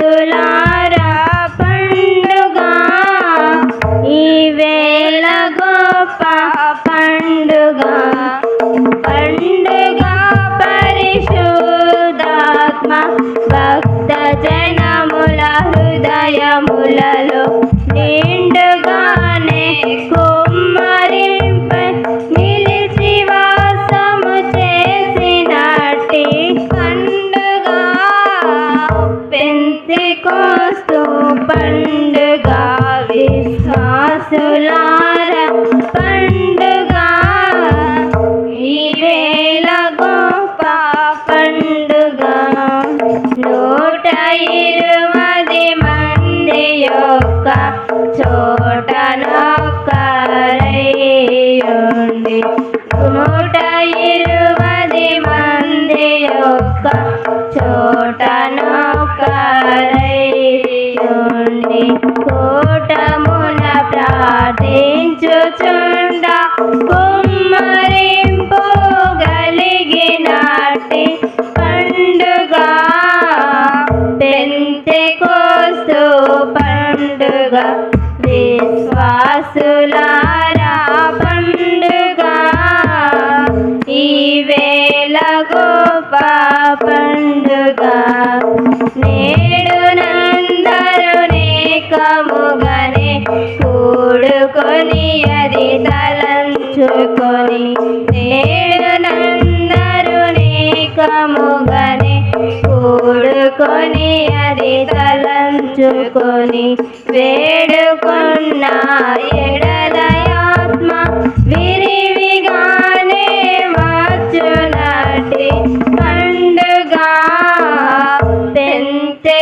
విశ్వాసులారా పండుగ. ఈ గొప్ప పండుగ. పండుగ పరిశుద్ధాత్మ భక్త జనముల పెంచి పండుగ విశ్వాసులార పండుగ. ఈ వేళ గొప్ప పండుగ. నూట ఇరువది మంది యొక్క చోట నొక్కరయ్యుండి నూట ఇరువది మంది యొక్క చోట ప్రార్థించుచుండ కుమ్మరింపు పండుగ. పెంతే కోస్తూ పండుగ విశ్వాసులారా పండుగ. ఈ కొని అది తలంచుకొని వేడుకున్న ఎడదయాత్మ విరివిగానే వచ్చునటి పండుగ. పెంతే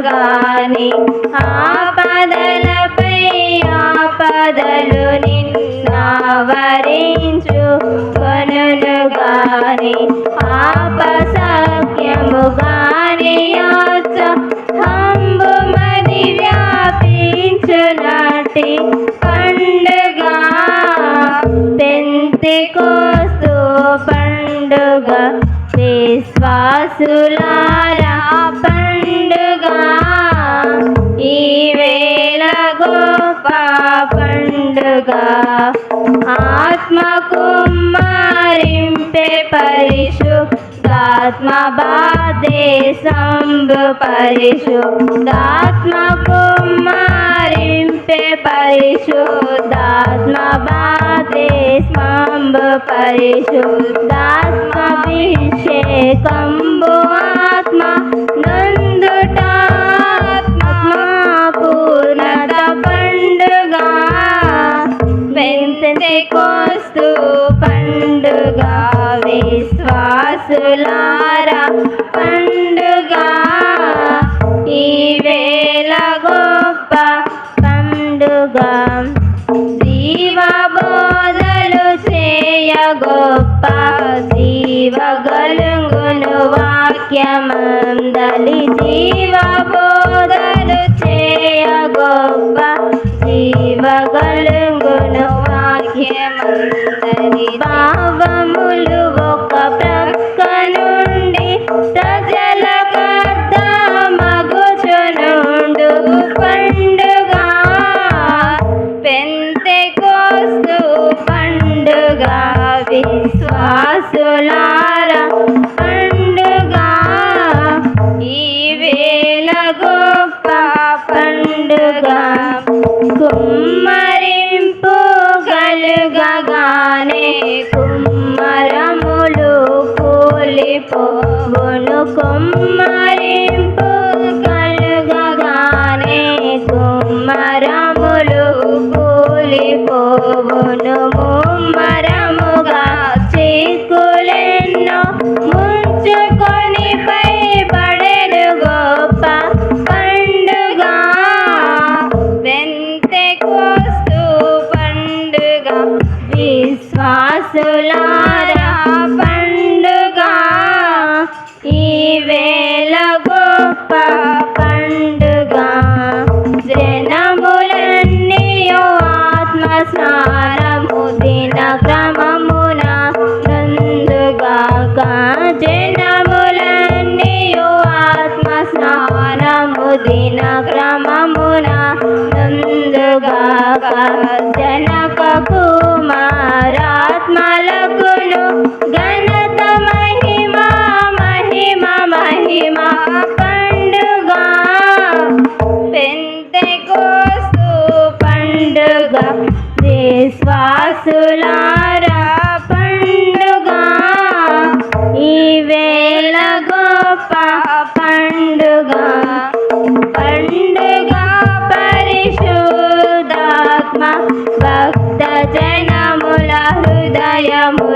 గాని ఆపదలపై ఆపదలు నిన్నవరించు కొనును గాని ఆపసఖ్యము గాని యాచ. హంబుమది వ్యాపించునటి పండుగ. పెంతి కోస్తూ పండుగ విశ్వాసులా ఈ వేళ గొప్ప పండుగ ఆత్మ కుమారింపే పరిశుద్ధాత్మ బాధే సంబు పరిశుద్ధాత్మ కుమారింపే పరిశుద్ధాత్మ బాధే సంబు పరిశుద్ధాత్మ అభిషేకంబు ఆత్మ నందుటాత్మ గలుగును వాక్యమందలి జీవ బోధలు చేయ గొప్ప జీవ గలుగును వాక్యమందలి భావములు ఒక ప్రక్క నుండి ప్రజల మగుచునుండు పండుగ. పెంతే కోస్తూ పండుగ కుమ్మరింపు కలుగగానే కుమ్మరములు కూలిపోవును. కుమ్మ జనక కుమారాత్మలకును ఘనత మహిమ మహిమ మహిమ పండుగ. పెంతెకోస్తు పండుగ విశ్వాసులారా